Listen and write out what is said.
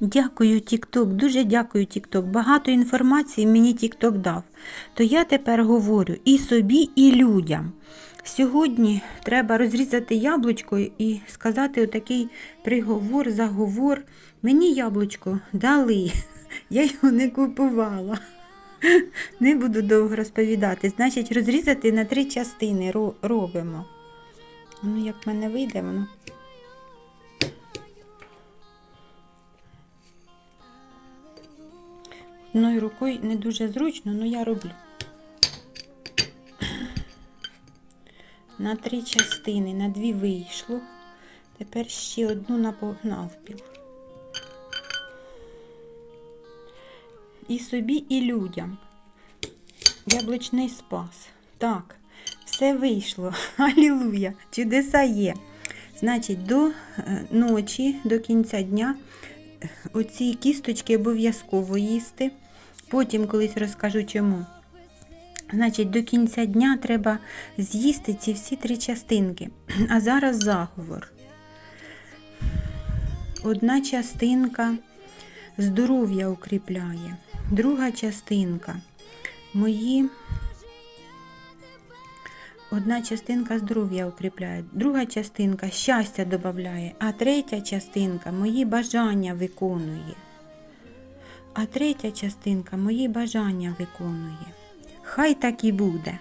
Дякую, Тікток, дуже дякую, Тікток. Багато інформації мені Тікток дав. То я тепер говорю і собі, і людям. Сьогодні треба розрізати яблучко і сказати отакий приговор, заговор. Мені яблучко дали, я його не купувала. Не буду довго розповідати. Значить, розрізати на три частини робимо. Ну, як в мене вийде, воно. Одною рукою не дуже зручно, але я роблю. На три частини, на дві вийшло. Тепер ще одну на навпіл. І собі, і людям. Яблучний спас. Так, все вийшло. Алілуя! Чудеса є. Значить, до е, ночі, до кінця дня оці кісточки обов'язково їсти. Потім колись розкажу чому. Значить, до кінця дня треба з'їсти ці всі три частинки. А зараз заговор. Одна частинка здоров'я укріпляє, друга частинка мої. Одна частинка здоров'я укріпляє, друга частинка щастя додає, а третя частинка мої бажання виконує. А третя частинка мої бажання виконує. Хай так і буде.